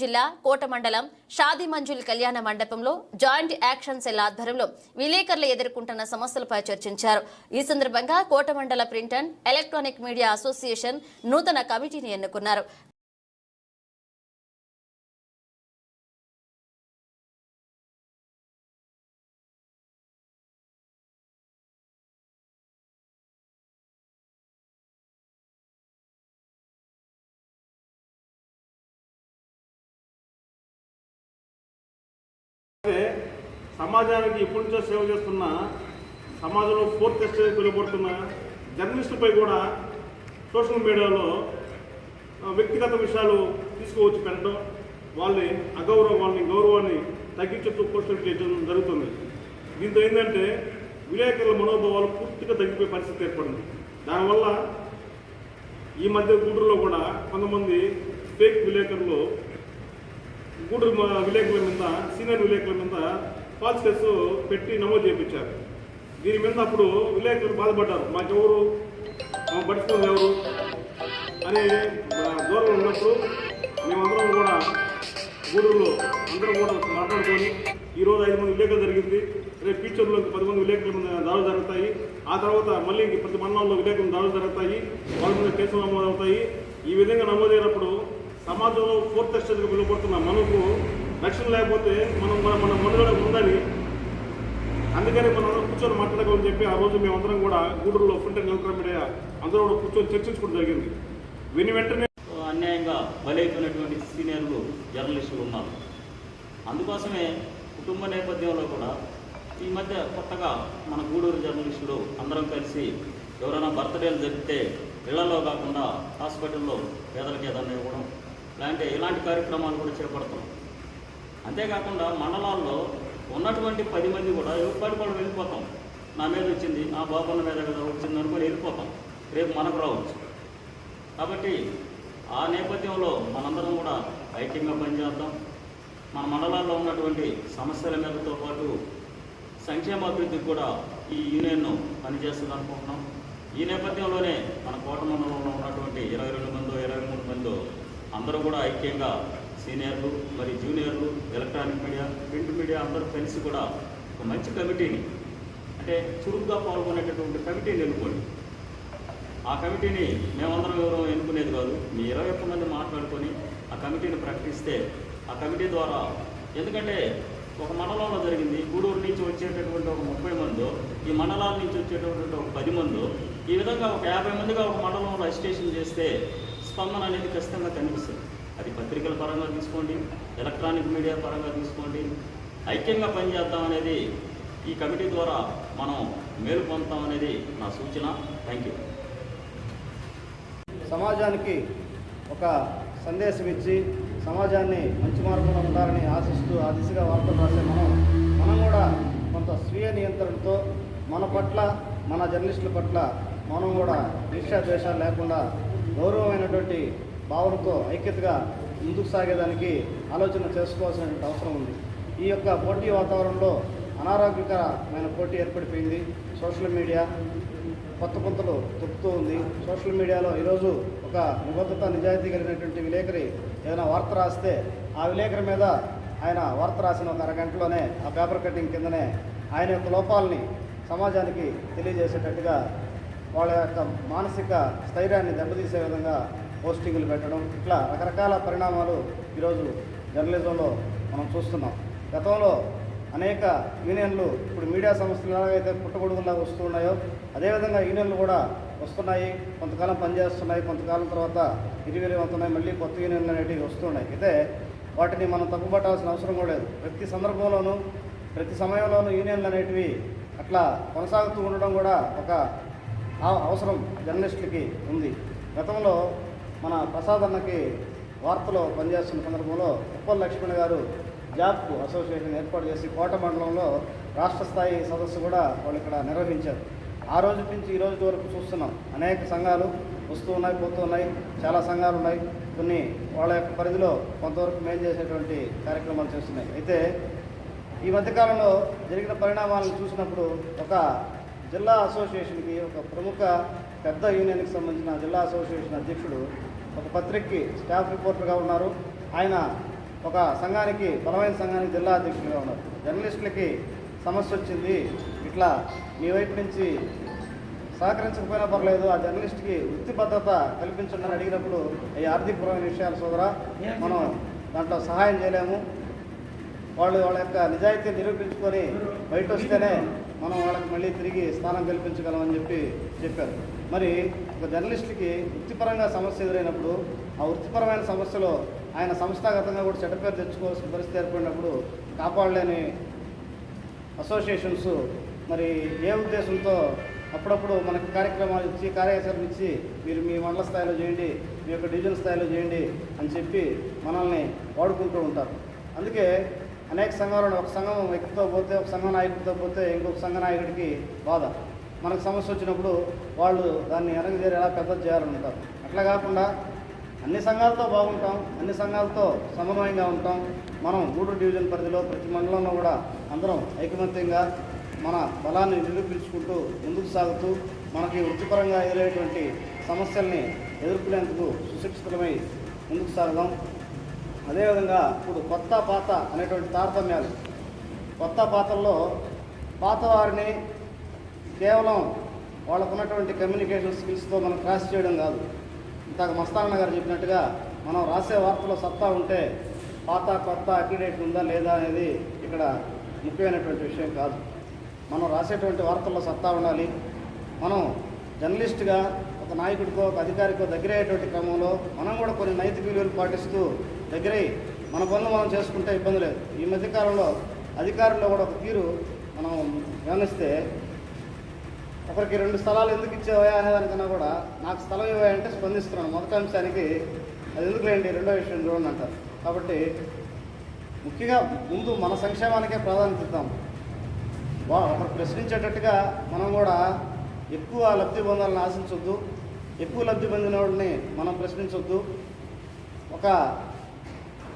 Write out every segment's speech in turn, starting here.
జిల్లా కోట మండలం షాది మంజుల్ కళ్యాణ మండపంలో జాయింట్ యాక్షన్ సెల్ ఆధ్వర్యంలో విలేకరులు ఎదుర్కొంటున్న సమస్యలపై చర్చించారు. ఈ సందర్భంగా కోట మండల print and electronic media association నూతన కమిటీని ఎన్నుకున్నారు. అంటే సమాజానికి ఇప్పటి నుంచో సేవ చేస్తున్న సమాజంలో ఫోర్త్ స్టేజ్ పిలువబడుతున్న జర్నలిస్టులపై కూడా సోషల్ మీడియాలో వ్యక్తిగత విషయాలు తీసుకువచ్చి పెట్టడం వాళ్ళని అగౌరవం వాళ్ళని గౌరవాన్ని తగ్గించుతూ పోస్టులు చేయడం జరుగుతుంది. దీంతో ఏంటంటే విలేకరుల మనోభావాలు పూర్తిగా తగ్గిపోయే పరిస్థితి ఏర్పడింది. దానివల్ల ఈ మధ్య గూడూరులో కూడా కొంతమంది ఫేక్ విలేకరులు గూడూరు మా విలేకరుల మీద సీనియర్ విలేకరుల మీద ఫాల్స్ కేసు పెట్టి నమోదు చేయించారు. దీని మీద అప్పుడు విలేకరులు బాధపడ్డారు. మాకెవరు? మా పట్టించుకున్నది ఎవరు? అని ఆ, దూరం ఉన్నప్పుడు మేమందరం కూడా గూడూరులో అందరం కూడా మాట్లాడుకొని ఈరోజు ఐదు మంది విలేకరులు జరిగింది. రేపు ఫ్యూచర్లో పది మంది విలేకరుల మీద దాడులు జరుగుతాయి. ఆ తర్వాత మళ్ళీ ప్రతి మండలంలో విలేకరులు దాడులు జరుగుతాయి. వాళ్ళ మీద కేసులు నమోదు అవుతాయి ఈ విధంగా నమోదైనప్పుడు సమాజంలో ఫోర్త్ స్టేజ్కి వెళ్ళబడుతున్న మనకు రక్షణ లేకపోతే మనం మన మన మనుగడ ఉందని అందుకని మనం కూర్చొని మాట్లాడగలని చెప్పి ఆ రోజు మేమందరం కూడా గూడూరులో ఫ్రంట్ అండ్ మీడియా అందరూ కూడా కూర్చొని చర్చించుకోవడం జరిగింది. విని వెంటనే అన్యాయంగా బలైపోయినటువంటి సీనియర్లు జర్నలిస్టులు ఉన్నారు. అందుకోసమే కుటుంబ నేపథ్యంలో కూడా ఈ మధ్య కొత్తగా మన గూడూరు జర్నలిస్టులు అందరం కలిసి ఎవరైనా బర్త్డేలు జరిగితే ఇళ్ళలో కాకుండా హాస్పిటల్లో పేదలకు ఏదైనా ఇవ్వడం లేదంటే ఇలాంటి కార్యక్రమాలు కూడా చేపడతాం. అంతేకాకుండా మండలాల్లో ఉన్నటువంటి పది మంది కూడా ఎవరి కూడా వెళ్ళిపోతాం. నా మీద వచ్చింది నా బాబుల మీద కదా వచ్చింది అనుకుని వెళ్ళిపోతాం. రేపు మనకు రావచ్చు. కాబట్టి ఆ నేపథ్యంలో మనందరం కూడా ఐక్యంగా పనిచేద్దాం. మన మండలాల్లో ఉన్నటువంటి సమస్యల మీదతో పాటు సంక్షేమ అభివృద్ధికి కూడా ఈ యూనియన్ పనిచేస్తుంది అనుకుంటున్నాం. ఈ నేపథ్యంలోనే మన కోట మండలంలో ఉన్నటువంటి ఇరవై రెండు మందో ఇరవై మూడు మందో అందరూ కూడా ఐక్యంగా సీనియర్లు మరి జూనియర్లు ఎలక్ట్రానిక్ మీడియా ప్రింట్ మీడియా అందరూ కలిసి కూడా ఒక మంచి కమిటీని అంటే చురుగ్గా పాల్గొనేటటువంటి కమిటీని ఎన్నుకోండి. ఆ కమిటీని మేమందరం ఎవరో ఎన్నుకునేది కాదు మీ ఇరవై ఒక్క మంది మాట్లాడుకొని ఆ కమిటీని ప్రకటిస్తే ఆ కమిటీ ద్వారా ఎందుకంటే ఒక మండలంలో జరిగింది గూడూరు నుంచి వచ్చేటటువంటి ఒక ముప్పై మందో ఈ మండలాల నుంచి వచ్చేటటువంటి ఒక పది మందో ఈ విధంగా ఒక యాభై మందిగా ఒక మండలంలో రిజిస్ట్రేషన్ చేస్తే స్పందన అనేది ఖచ్చితంగా కనిపిస్తుంది. అది పత్రికల పరంగా తీసుకోండి ఎలక్ట్రానిక్ మీడియా పరంగా తీసుకోండి ఐక్యంగా పనిచేద్దాం అనేది ఈ కమిటీ ద్వారా మనం మేలు పొందుతాం అనేది నా సూచన. థ్యాంక్ యూ సమాజానికి ఒక సందేశం ఇచ్చి సమాజాన్ని మంచి మార్గంలో ఉండాలని ఆశిస్తూ ఆ దిశగా వార్తలు రాసే మనం మనం కూడా కొంత స్వీయ నియంత్రణతో మన పట్ల మన జర్నలిస్టుల పట్ల మనం కూడా ఈర్ష్యాద్వేషాలు లేకుండా గౌరవమైనటువంటి భావనతో ఐక్యతగా ముందుకు సాగేదానికి ఆలోచన చేసుకోవాల్సినటువంటి అవసరం ఉంది. ఈ యొక్క పోటీ వాతావరణంలో అనారోగ్యకరమైన పోటీ ఏర్పడిపోయింది. సోషల్ మీడియా కొత్త కొత్తలు తొక్కుతూ ఉంది. సోషల్ మీడియాలో ఈరోజు ఒక నిబద్ధత నిజాయితీ కలిగినటువంటి విలేకరి ఏదైనా వార్త రాస్తే ఆ విలేకరి మీద ఆయన వార్త రాసిన ఒక అరగంటలోనే ఆ పేపర్ కటింగ్ కిందనే ఆయన యొక్క లోపాలని సమాజానికి తెలియజేసేటట్టుగా వాళ్ళ యొక్క మానసిక స్థైర్యాన్ని దెబ్బతీసే విధంగా పోస్టింగ్లు పెట్టడం ఇట్లా రకరకాల పరిణామాలు ఈరోజు జర్నలిజంలో మనం చూస్తున్నాం. గతంలో అనేక యూనియన్లు ఇప్పుడు మీడియా సంస్థలు ఎలాగైతే పుట్టగొడుగులా వస్తున్నాయో అదేవిధంగా యూనియన్లు కూడా వస్తున్నాయి కొంతకాలం పనిచేస్తున్నాయి కొంతకాలం తర్వాత ఇరివిరివంతున్నాయి మళ్ళీ కొత్త యూనియన్లు అనేటివి వస్తున్నాయి. అయితే వాటిని మనం తప్పుపట్టాల్సిన అవసరం కూడా లేదు. ప్రతి సందర్భంలోనూ ప్రతి సమయంలోనూ యూనియన్లు అనేటివి అట్లా కొనసాగుతూ ఉండడం కూడా ఒక అవసరం జర్నలిస్టులకి ఉంది. గతంలో మన ప్రసాద్ అన్నకి వార్తలో పనిచేస్తున్న సందర్భంలో ఉప్పల్ లక్ష్మణ్ గారు జాబ్ అసోసియేషన్ ఏర్పాటు చేసి కోట మండలంలో రాష్ట్ర స్థాయి సదస్సు కూడా వాళ్ళు ఇక్కడ నిర్వహించారు. ఆ రోజు నుంచి ఈ రోజు వరకు చూస్తున్నాం. అనేక సంఘాలు వస్తూ ఉన్నాయి పోతూ ఉన్నాయి. చాలా సంఘాలు ఉన్నాయి. కొన్ని వాళ్ళ యొక్క పరిధిలో కొంతవరకు మేలు చేసేటువంటి కార్యక్రమాలు చేస్తున్నాయి. అయితే ఈ మధ్యకాలంలో జరిగిన పరిణామాలను చూసినప్పుడు ఒక జిల్లా అసోసియేషన్కి ఒక ప్రముఖ పెద్ద యూనియన్కి సంబంధించిన జిల్లా అసోసియేషన్ అధ్యక్షుడు ఒక పత్రికకి స్టాఫ్ రిపోర్టర్గా ఉన్నారు. ఆయన ఒక సంఘానికి బలమైన సంఘానికి జిల్లా అధ్యక్షుడిగా ఉన్నారు. జర్నలిస్టులకి సమస్య వచ్చింది. ఇట్లా మీ వైపు నుంచి సహకరించకపోయినా పర్లేదు ఆ జర్నలిస్ట్కి వృత్తి భద్రత కల్పించండి అడిగినప్పుడు ఈ ఆర్థికపరమైన విషయాలు సోదరా మనం దాంట్లో సహాయం చేయలేము. వాళ్ళు వాళ్ళ యొక్క నిజాయితీ నిరూపించుకొని బయట వస్తేనే మనం వాళ్ళకి మళ్ళీ తిరిగి స్థానం కల్పించగలమని చెప్పి చెప్పారు. మరి ఒక జర్నలిస్ట్కి వృత్తిపరంగా సమస్య ఎదురైనప్పుడు ఆ వృత్తిపరమైన సమస్యలో ఆయన సంస్థాగతంగా కూడా చెడ్డపేరు తెచ్చుకోవాల్సిన పరిస్థితి ఏర్పడినప్పుడు కాపాడలేని అసోసియేషన్స్ మరి ఏ ఉద్దేశంతో అప్పుడప్పుడు మనకు కార్యక్రమాలు ఇచ్చి కార్యాచరణ ఇచ్చి మీరు మీ మండల స్థాయిలో చేయండి మీ యొక్క డివిజన్ స్థాయిలో చేయండి అని చెప్పి మనల్ని వాడుకుంటూ ఉంటారు. అందుకే అనేక సంఘాలను ఒక సంఘం వ్యక్తితో పోతే ఒక సంఘ నాయకుడితో పోతే ఇంకొక సంఘ నాయకుడికి బాధ. మనకు సమస్య వచ్చినప్పుడు వాళ్ళు దాన్ని వెనకజేరి ఎలా పెద్ద చేయాలని ఉంటారు అట్లా కాకుండా అన్ని సంఘాలతో బాగుంటాం అన్ని సంఘాలతో సమన్వయంగా ఉంటాం. మనం గూడూరు డివిజన్ పరిధిలో ప్రతి మండలంలో కూడా అందరం ఐకమత్యంగా మన బలాన్ని నిరూపించుకుంటూ ముందుకు సాగుతూ మనకి వృత్తిపరంగా ఎదురయ్యేటువంటి సమస్యల్ని ఎదుర్కొనేందుకు సుశిక్షితమై ముందుకు సాగుదాం. అదేవిధంగా ఇప్పుడు కొత్త పాత అనేటువంటి తారతమ్యాలు. కొత్త పాతల్లో పాత వారిని కేవలం వాళ్ళకు ఉన్నటువంటి కమ్యూనికేషన్ స్కిల్స్తో మనం క్రాస్ చేయడం కాదు. ఇంతకు మస్తానన్న గారు చెప్పినట్టుగా మనం రాసే వార్తలో సత్తా ఉంటే పాత కొత్త అక్యుడేట్ ఉందా లేదా అనేది ఇక్కడ ముఖ్యమైనటువంటి విషయం కాదు. మనం రాసేటువంటి వార్తల్లో సత్తా ఉండాలి. మనం జర్నలిస్ట్గా ఒక నాయకుడికో ఒక అధికారికో దగ్గరయ్యేటువంటి క్రమంలో మనం కూడా కొన్ని నైతిక విలువలు పాటిస్తూ దగ్గరై మన పనులు మనం చేసుకుంటే ఇబ్బంది లేదు. ఈ మధ్యకాలంలో అధికారుల్లో కూడా ఒక తీరు మనం గమనిస్తే ఒకరికి రెండు స్థలాలు ఎందుకు ఇచ్చావా అనే దానికన్నా కూడా నాకు స్థలం ఇవ్వాయంటే స్పందిస్తున్నాను. మొదటి అంశానికి అది ఎందుకు లేండి రెండో విషయం చూడండి అంటారు. కాబట్టి ముఖ్యంగా ముందు మన సంక్షేమానికే ప్రాధాన్యత ఇద్దాం. వా ఒకరు ప్రశ్నించేటట్టుగా మనం కూడా ఎక్కువ లబ్ధి పొందాలని ఆశించొద్దు. ఎక్కువ లబ్ధి పొందిన వాళ్ళని మనం ప్రశ్నించవద్దు ఒక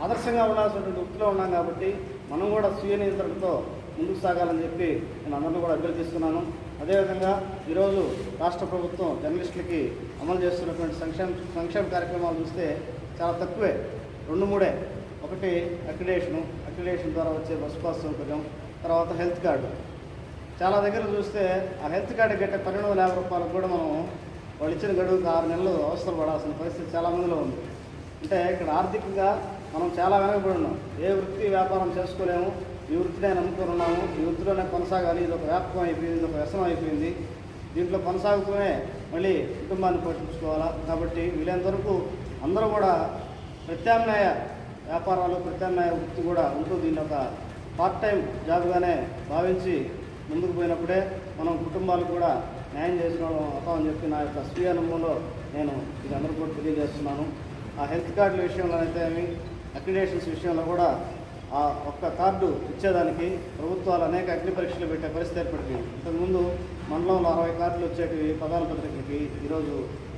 ఆదర్శంగా ఉండాల్సినటువంటి వృత్తిలో ఉన్నాం కాబట్టి మనం కూడా స్వీయ నియంత్రణతో ముందుకు సాగాలని చెప్పి నేను అందరినీ కూడా అభ్యర్థిస్తున్నాను. అదేవిధంగా ఈరోజు రాష్ట్ర ప్రభుత్వం జర్నలిస్టులకి అమలు చేస్తున్నటువంటి సంక్షేమ సంక్షేమ కార్యక్రమాలు చూస్తే చాలా తక్కువే. రెండు మూడే. ఒకటి అక్రిడేషను అక్రిడేషన్ ద్వారా వచ్చే బస్ పాస్ సౌకర్యం తర్వాత హెల్త్ కార్డు. చాలా దగ్గర చూస్తే ఆ హెల్త్ కార్డు కట్టే పన్నెండు వందల యాభై రూపాయలకు కూడా మనం వాళ్ళు ఇచ్చిన గడువుకి ఆరు నెలలు అవసరం పడాల్సిన పరిస్థితి చాలా మందిలో ఉంది. అంటే ఇక్కడ ఆర్థికంగా మనం చాలా వెనకబడి ఉన్నాం ఏ వృత్తి వ్యాపారం చేసుకోలేము ఈ వృత్తినే నమ్ముకొని ఉన్నాము ఈ వృత్తిలోనే కొనసాగాలి ఇది ఒక వ్యాపకం అయిపోయింది ఇది ఒక వ్యసనం అయిపోయింది. దీంట్లో కొనసాగుతూనే మళ్ళీ కుటుంబాన్ని పోషించుకోవాలా? కాబట్టి వీలైనంత వరకు అందరూ కూడా ప్రత్యామ్నాయ వ్యాపారాలు ప్రత్యామ్నాయ వృత్తి కూడా ఉంటూ దీన్ని ఒక పార్ట్ టైం జాబ్గానే భావించి ముందుకు పోయినప్పుడే మనం కుటుంబాలు కూడా న్యాయం చేసుకోవడం అవుతామని చెప్పి నా యొక్క స్వీయ అనుభవంలో నేను ఇది అందరూ కూడా తెలియజేస్తున్నాను. ఆ హెల్త్ కార్డుల విషయంలో అయితే అక్రిడేషన్స్ విషయంలో కూడా ఆ ఒక్క కార్డు ఇచ్చేదానికి ప్రభుత్వాలు అనేక అగ్ని పరీక్షలు పెట్టే పరిస్థితి ఏర్పడింది. ఇంతకుముందు మండలంలో అరవై కార్డులు వచ్చేటివి పదాల పత్రికలకి ఈరోజు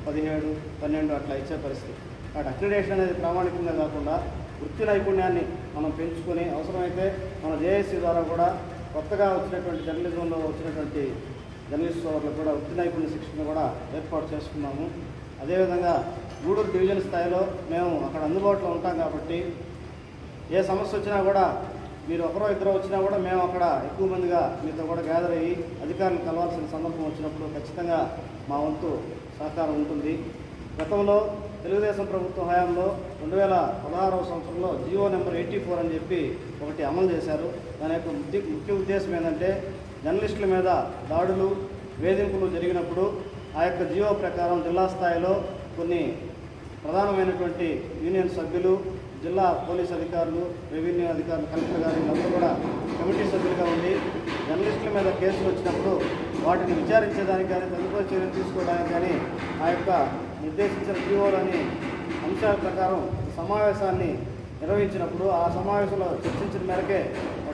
పదిహేడు పన్నెండు అట్లా ఇచ్చే పరిస్థితి. కాబట్టి అక్రిడేషన్ అనేది ప్రామాణికంగా కాకుండా వృత్తి నైపుణ్యాన్ని మనం పెంచుకొని అవసరమైతే మన జేఏసీ ద్వారా కూడా కొత్తగా వచ్చినటువంటి జర్నలిజంలో వచ్చినటువంటి జర్నలిస్ట్ కూడా వృత్తి నైపుణ్య శిక్షణ కూడా ఏర్పాటు చేసుకున్నాము. అదేవిధంగా గూడూరు డివిజన్ స్థాయిలో మేము అక్కడ అందుబాటులో ఉంటాం కాబట్టి ఏ సమస్య వచ్చినా కూడా మీరు ఒకరో ఇద్దరు వచ్చినా కూడా మేము అక్కడ ఎక్కువ మందిగా మీతో కూడా గ్యాదర్ అయ్యి అధికారులు కలవాల్సిన సందర్భం వచ్చినప్పుడు ఖచ్చితంగా మా వంతు సహకారం ఉంటుంది. గతంలో తెలుగుదేశం ప్రభుత్వం హయాంలో రెండు వేల పదహారవ సంవత్సరంలో జియో నెంబర్ ఎయిటీ ఫోర్ అని చెప్పి ఒకటి అమలు చేశారు. దాని యొక్క ముఖ్య ఉద్దేశం ఏంటంటే జర్నలిస్టుల మీద దాడులు వేధింపులు జరిగినప్పుడు ఆ యొక్క జీవో ప్రకారం జిల్లా స్థాయిలో కొన్ని ప్రధానమైనటువంటి యూనియన్ సభ్యులు జిల్లా పోలీస్ అధికారులు రెవెన్యూ అధికారులు కలెక్టర్ గారు వీళ్ళందరూ కూడా కమిటీ సభ్యులుగా ఉండి జర్నలిస్టుల మీద కేసులు వచ్చినప్పుడు వాటిని విచారించేదానికి కానీ తదుపరి చర్యలు తీసుకోవడానికి కానీ ఆ యొక్క నిర్దేశించిన జీవోలని అంశాల ప్రకారం సమావేశాన్ని నిర్వహించినప్పుడు ఆ సమావేశంలో చర్చించిన మేరకే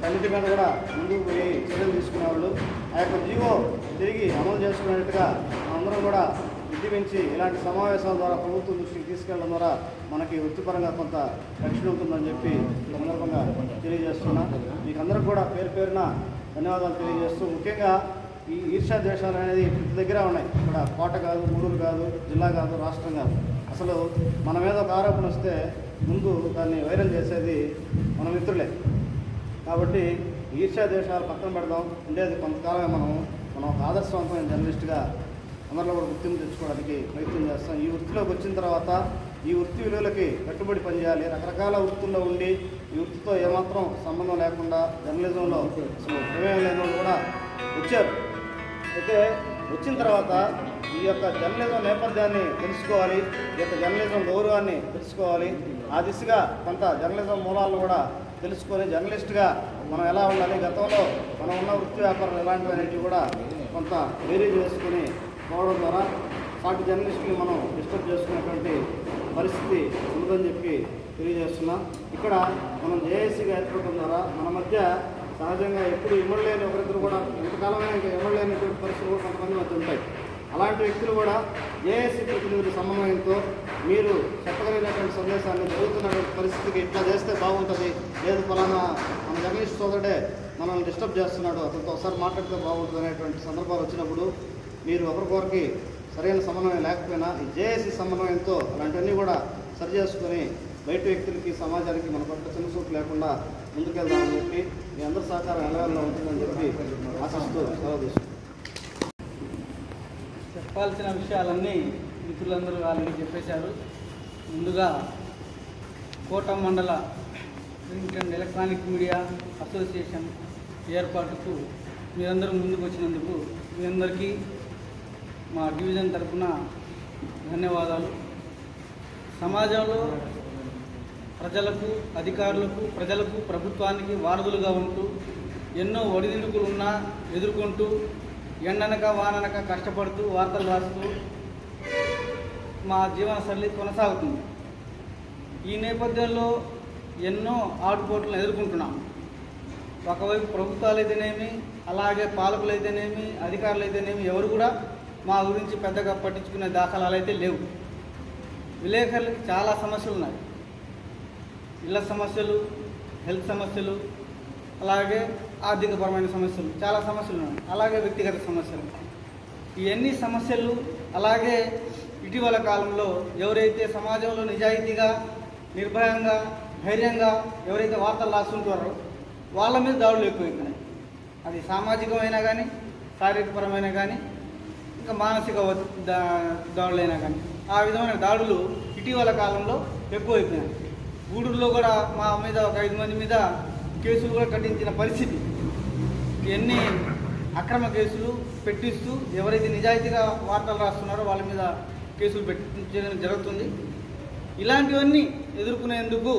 వాటన్నిటి మీద కూడా ముందుకు పోయి చర్యలు తీసుకునే వాళ్ళు ఆ యొక్క జీవో తిరిగి అమలు చేసుకునేట్టుగా మనందరం కూడా ఉద్యమించి ఇలాంటి సమావేశాల ద్వారా ప్రభుత్వం దృష్టికి తీసుకెళ్ళడం ద్వారా మనకి వృత్తిపరంగా కొంత రక్షణ ఉంటుందని చెప్పి ఈ సందర్భంగా తెలియజేస్తున్నా. మీకు అందరికి కూడా పేరు పేరున ధన్యవాదాలు తెలియజేస్తూ ముఖ్యంగా ఈ ఈర్షా దేశాలు అనేది ప్రతి దగ్గర ఉన్నాయి. ఇక్కడ కోట కాదు మూడూరు కాదు జిల్లా కాదు రాష్ట్రం కాదు. అసలు మన మీద ఒక ఆరోపణ వస్తే ముందు దాన్ని వైరల్ చేసేది మన మిత్రులే. కాబట్టి ఈర్ష్యా దేశాలు పక్కన పెడదాం. ఉండేది కొంతకాలమే మనం మనం ఒక ఆదర్శవంతమైన జర్నలిస్ట్గా అందరిలో కూడా గుర్తింపు తెచ్చుకోవడానికి ప్రయత్నం చేస్తాం. ఈ వృత్తిలోకి వచ్చిన తర్వాత ఈ వృత్తి విలువలకి కట్టుబడి పనిచేయాలి. రకరకాల వృత్తుల్లో ఉండి ఈ వృత్తితో ఏమాత్రం సంబంధం లేకుండా జర్నలిజంలో ప్రమేయం లేని వాళ్ళు కూడా వచ్చారు. అయితే వచ్చిన తర్వాత ఈ యొక్క జర్నలిజం నేపథ్యాన్ని తెలుసుకోవాలి. ఈ యొక్క జర్నలిజం గౌరవాన్ని తెలుసుకోవాలి. ఆ దిశగా కొంత జర్నలిజం మూలాలను కూడా తెలుసుకొని జర్నలిస్ట్గా మనం ఎలా ఉండాలి గతంలో మనం ఉన్న వృత్తి వ్యాపారం ఎలాంటివి కూడా కొంత వేరీ చేసుకుని పోవడం ద్వారా సాటి జర్నలిస్టుని మనం డిస్టర్బ్ చేసుకునేటువంటి పరిస్థితి ఉందని చెప్పి తెలియజేస్తున్నాం. ఇక్కడ మనం జేఏసీగా ఏర్పడటం ద్వారా మన మధ్య సహజంగా ఎప్పుడు ఇమ్మడలేని ఒకరిద్దరు కూడా ఎంతకాలమైనా ఇంకా ఇమ్మడలేనటువంటి పరిస్థితులు కూడా కొంతమంది మధ్య ఉంటాయి. అలాంటి వ్యక్తులు కూడా జేఏసీ ప్రతినిధుల సమన్వయంతో మీరు చెప్పగలిగినటువంటి సందేశాన్ని జరుగుతున్నటువంటి పరిస్థితికి ఇట్లా చేస్తే బాగుంటుంది. లేదు ఫలానా మన జర్నలిస్ట్ సోదరుడే మనల్ని డిస్టర్బ్ చేస్తున్నాడు అతనితో ఒకసారి మాట్లాడితే బాగుంటుంది అనేటువంటి సందర్భాలు వచ్చినప్పుడు మీరు ఒకరికొకరికి సరైన సమన్వయం లేకపోయినా ఈ జేఏసీ సమన్వయంతో అలాంటివన్నీ కూడా సరి చేసుకొని బయట వ్యక్తులకి సమాజానికి మన పట్ల చిన్నచూపు లేకుండా ముందుకెళ్దామని చెప్పి మీ అందరి సహకారం ఎలవెల్లో ఉంటుందని చెప్పి ఆశిస్తూ సెలవు తీసుకుంటాం చెప్పాల్సిన విషయాలన్నీ మిత్రులందరూ వాళ్ళకి చెప్పేశారు. ముందుగా కోట మండల print and electronic media association ఏర్పాటుకు మీరందరూ ముందుకు వచ్చినందుకు మీ అందరికీ మా డివిజన్ తరఫున ధన్యవాదాలు. సమాజంలో ప్రజలకు అధికారులకు ప్రజలకు ప్రభుత్వానికి వారధులుగా ఉంటూ ఎన్నో ఒడిదుడుకులున్నా ఎదుర్కొంటూ ఎండనక వాననక కష్టపడుతూ వార్తలు రాస్తూ మా జీవనశైలి కొనసాగుతుంది. ఈ నేపథ్యంలో ఎన్నో ఆటుపోట్లను ఎదుర్కొంటున్నాం. ఒకవైపు ప్రభుత్వాలు అయితేనేమి అలాగే పాలకులు అయితేనేమి అధికారులు అయితేనేమి ఎవరు కూడా మా గురించి పెద్దగా పట్టించుకునే దాఖలాలు అయితే లేవు. విలేకరులకు చాలా సమస్యలు ఉన్నాయి ఇళ్ళ సమస్యలు హెల్త్ సమస్యలు అలాగే ఆర్థికపరమైన సమస్యలు చాలా సమస్యలు ఉన్నాయి అలాగే వ్యక్తిగత సమస్యలు. ఇవన్నీ సమస్యలు అలాగే ఇటీవల కాలంలో ఎవరైతే సమాజంలో నిజాయితీగా నిర్భయంగా ధైర్యంగా ఎవరైతే వార్తలు రాస్తుంటారో వాళ్ళ మీద దాడులు ఎక్కువైపోయినాయి. అది సామాజికమైనా కానీ శారీరకపరమైన కానీ ఇంకా మానసిక దాడులైనా కానీ ఆ విధమైన దాడులు ఇటీవల కాలంలో ఎక్కువైపోయినాయి. గూడూరులో కూడా మా మీద ఒక ఐదు మంది మీద కేసులు కూడా కట్టించిన పరిస్థితి. ఎన్ని అక్రమ కేసులు పెట్టిస్తూ ఎవరైతే నిజాయితీగా వార్తలు రాస్తున్నారో వాళ్ళ మీద కేసులు పెట్టించడం జరుగుతుంది. ఇలాంటివన్నీ ఎదుర్కొనేందుకు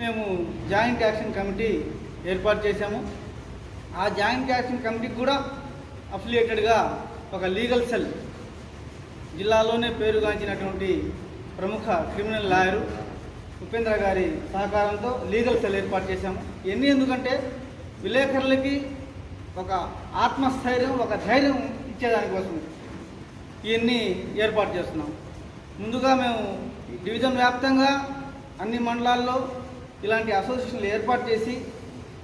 మేము జాయింట్ యాక్షన్ కమిటీ ఏర్పాటు చేశాము. ఆ జాయింట్ యాక్షన్ కమిటీకి కూడా అఫిలియేటెడ్గా ఒక లీగల్ సెల్ జిల్లాలోనే పేరుగాంచినటువంటి ప్రముఖ క్రిమినల్ లాయరు ఉపేంద్ర గారి సహకారంతో లీగల్ సెల్ ఏర్పాటు చేశాము. ఎన్ని ఎందుకంటే విలేకరులకి ఒక ఆత్మస్థైర్యం ఒక ధైర్యం ఇచ్చేదానికోసం. ఇవన్నీ ఏర్పాటు చేస్తున్నాం. ముందుగా మేము డివిజన్ వ్యాప్తంగా అన్ని మండలాల్లో ఇలాంటి అసోసియేషన్లు ఏర్పాటు చేసి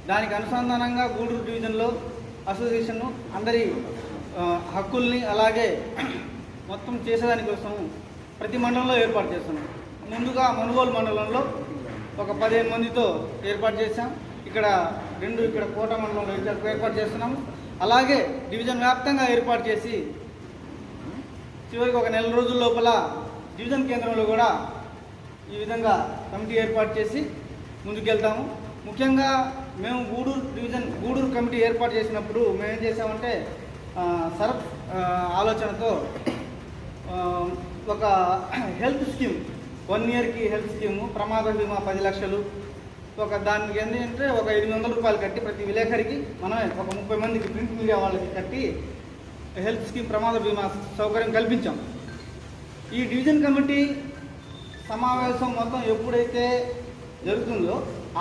దానికి అనుసంధానంగా గూడూరు డివిజన్లో అసోసియేషన్ను అందరి హక్కుల్ని అలాగే మొత్తం చేసేదానికోసం ప్రతి మండలంలో ఏర్పాటు చేస్తున్నాం. ముందుగా మనుగోలు మండలంలో ఒక పదిహేను మందితో ఏర్పాటు చేశాం. ఇక్కడ రెండు ఇక్కడ కోట మండలంలో ఏర్పాటు- ఏర్పాటు చేస్తున్నాము అలాగే డివిజన్ వ్యాప్తంగా ఏర్పాటు చేసి చివరికి ఒక నెల రోజుల లోపల డివిజన్ కేంద్రంలో కూడా ఈ విధంగా కమిటీ ఏర్పాటు చేసి ముందుకెళ్తాము. ముఖ్యంగా మేము గూడూరు డివిజన్ గూడూరు కమిటీ ఏర్పాటు చేసినప్పుడు మేము ఏం చేసామంటే సరఫ్ ఆలోచనతో ఒక హెల్త్ స్కీమ్ వన్ ఇయర్కి హెల్త్ స్కీము ప్రమాద బీమా పది లక్షలు ఒక దానికి ఏంటంటే ఒక ఎనిమిది వందల రూపాయలు కట్టి ప్రతి విలేకరికి మనమే ఒక ముప్పై మందికి ప్రింట్ మీడియా వాళ్ళకి కట్టి హెల్త్ స్కీమ్ ప్రమాద బీమా సౌకర్యం కల్పించాం. ఈ డివిజన్ కమిటీ సమావేశం మొత్తం ఎప్పుడైతే జరుగుతుందో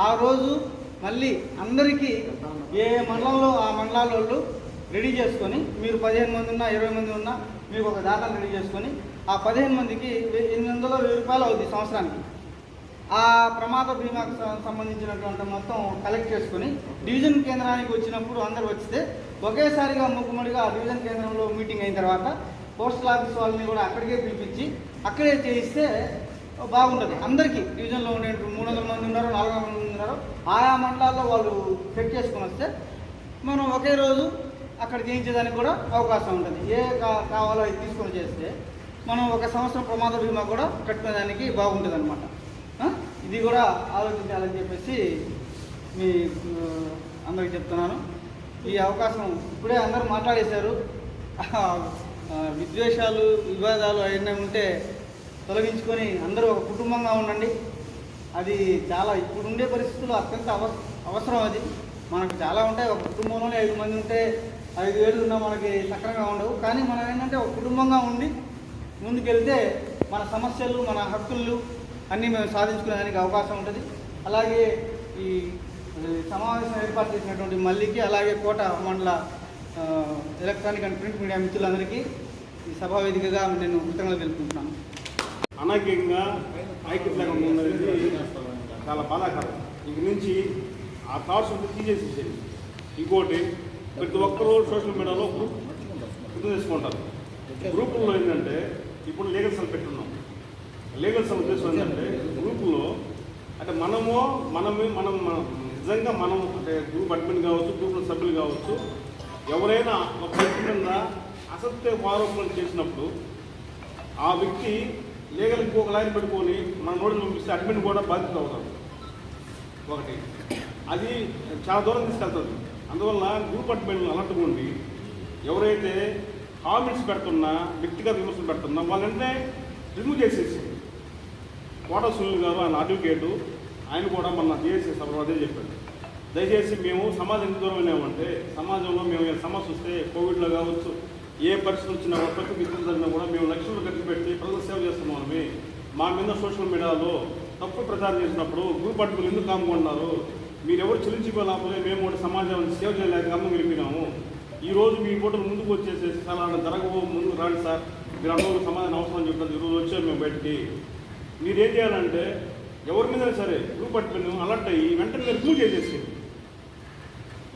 ఆ రోజు మళ్ళీ అందరికీ ఏ మండలంలో ఆ మండలాల వాళ్ళు రెడీ చేసుకొని మీరు పదిహేను మంది ఉన్నా ఇరవై మంది ఉన్నా మీకు ఒక దాఖలు రెడీ చేసుకొని ఆ పదిహేను మందికి ఎనిమిది వందల వెయ్యి రూపాయలు అవుతుంది సంవత్సరానికి. ఆ ప్రమాద బీమాకు సంబంధించినటువంటి మొత్తం కలెక్ట్ చేసుకొని డివిజన్ కేంద్రానికి వచ్చినప్పుడు అందరు వచ్చితే ఒకేసారిగా ముక్కుమడిగా ఆ డివిజన్ కేంద్రంలో మీటింగ్ అయిన తర్వాత పోస్టల్ ఆఫీస్ వాళ్ళని కూడా అక్కడికే పిలిపించి అక్కడే చేయిస్తే బాగుంటుంది. అందరికీ డివిజన్లో ఉండే మూడు వందల మంది ఉన్నారు నాలుగు వందల మంది ఉన్నారు ఆయా మండలాల్లో వాళ్ళు సెట్ చేసుకొని వస్తే మనం ఒకే రోజు అక్కడ చేయించేదానికి కూడా అవకాశం ఉంటుంది. ఏ కా- కావాలో అది తీసుకొని చేస్తే మనం ఒక సంవత్సరం ప్రమాద బీమా కూడా కట్టుకునేదానికి బాగుంటుంది అనమాట ఇది కూడా ఆలోచించాలని చెప్పేసి మీ అందరికి చెప్తున్నాను. ఈ అవకాశం ఇప్పుడే అందరూ మాట్లాడేశారు. విద్వేషాలు వివాదాలు అవన్నీ ఉంటే తొలగించుకొని అందరూ ఒక కుటుంబంగా ఉండండి. అది చాలా ఇప్పుడు ఉండే పరిస్థితుల్లో అత్యంత అవ అవసరం అది. మనకు చాలా ఉంటాయి. ఒక కుటుంబంలోనే ఐదు మంది ఉంటే ఐదు ఏళ్ళు ఉన్నా మనకి సక్రంగా ఉండవు. కానీ మనం ఏంటంటే ఒక కుటుంబంగా ఉండి ముందుకెళ్తే మన సమస్యలు మన హక్కులు అన్నీ మేము సాధించుకునేదానికి అవకాశం ఉంటుంది. అలాగే ఈ సమావేశం ఏర్పాటు చేసినటువంటి మల్లికి అలాగే కోట మండల ఎలక్ట్రానిక్ అండ్ ప్రింట్ మీడియా మిత్రులందరికీ ఈ సభావేదికగా నేను కృతజ్ఞతలు తెలుపుకుంటున్నాను. అనైక్యంగా ఐక్యత లేకుండా ఉన్నది చాలా బాధాకరం. ఇక నుంచి ఆ థాట్స్ ఉంటే తీసేసేసేది ఇంకోటి ప్రతి ఒక్కరూ సోషల్ మీడియాలో గ్రూప్ గుర్తు చేసుకుంటారు. గ్రూపుల్లో ఏంటంటే ఇప్పుడు లీగల్ సెల్ పెట్టున్నాం. లీగల్ సెల్ ఉద్దేశం ఏంటంటే గ్రూపులో అంటే మనము మనమే మనం మన- నిజంగా మనం అంటే గ్రూప్ అడ్మిన్ కావచ్చు గ్రూప్ సభ్యులు కావచ్చు ఎవరైనా ఒక వ్యక్తి మీద అసత్య ఆరోపణలు చేసినప్పుడు ఆ వ్యక్తి లీగల్ ఇంకొక లైన్ పెట్టుకొని మన నోటిని పంపిస్తే అడ్మిన్ కూడా బాధ్యత అవుతారు ఒకటి. అది చాలా దూరం తీసుకెళ్తుంది అందువల్ల గ్రూప్ అడ్మిన్లు అలర్ట్గా ఉండి ఎవరైతే కామెంట్స్ పెడుతున్నా వ్యక్తిగత విమర్శలు పెడుతున్నా వాళ్ళంటే రిమూవ్ చేసేసి కోట సునీల్ గారు ఆయన అడ్వకేటు ఆయన కూడా మన జేఏసీ సభలో అదే చెప్పాడు. దయచేసి మేము సమాజం ఎంత దూరం వెళ్ళామంటే సమాజంలో మేము ఏ సమస్య వస్తే కోవిడ్లో కావచ్చు ఏ పరిస్థితి వచ్చినా ప్రతి మిత్రులు జరిగినా కూడా మేము లక్షలు ఖర్చు పెట్టి ప్రజలు సేవ చేస్తున్నామని మా మీద సోషల్ మీడియాలో తప్పు ప్రచారం చేసినప్పుడు గ్రూప్ అడ్డుకులు ఎందుకు కాముకున్నారు మీరు ఎవరు చెల్లించుకోలేకపోతే మేము కూడా సమాజాన్ని సేవ చేయలేక అమ్మ గెలిపినాము ఈరోజు మీ ఫోటోలు ముందుకు వచ్చేసేసి చాలా జరగబో ముందుకు రాండి సార్. మీరు అందరూ సమాధానం అవసరం చెప్తారు ఈరోజు వచ్చారు మేము బయటికి. మీరేం చేయాలంటే ఎవరి మీద సరే గ్రూప్ అడ్మిన్ అలర్ట్ అయ్యి వెంటనే రిమూవ్ చేసేసింది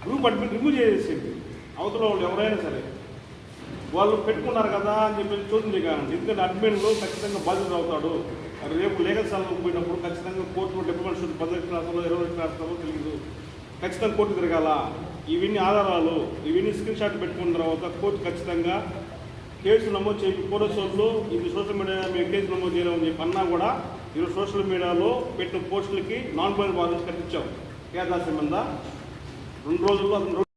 గ్రూప్ అడ్మిన్ రిమూవ్ చేసేసింది అవతల వాళ్ళు ఎవరైనా సరే. వాళ్ళు పెట్టుకున్నారు కదా అని చెప్పి చూసింది కానీ ఎందుకంటే అడ్మిన్లో ఖచ్చితంగా బాధ్యత అవుతాడు. మరి రేపు లీగల్ సెలవుకు పోయినప్పుడు ఖచ్చితంగా కోర్టు డిపార్ట్మెంట్ షూట్ పదిహేను లక్షలు రాస్తారో ఇరవై లక్షలు రాస్తారో తెలియదు ఖచ్చితంగా కోర్టు తిరగాల. ఇవన్నీ ఆధారాలు. ఇవన్నీ స్క్రీన్ షాట్ పెట్టుకున్న తర్వాత కోర్టు ఖచ్చితంగా కేసు నమోదు చేసి వాళ్ళు ఇది సోషల్ మీడియా మేము కేసు నమోదు చేయలేమని చెప్పి అన్నా కూడా ఈరోజు సోషల్ మీడియాలో పెట్టిన పోస్టులకి నాన్ బైల్ వారెంట్స్ కట్టించాం కేరళ మీద రెండు రోజుల్లో అతను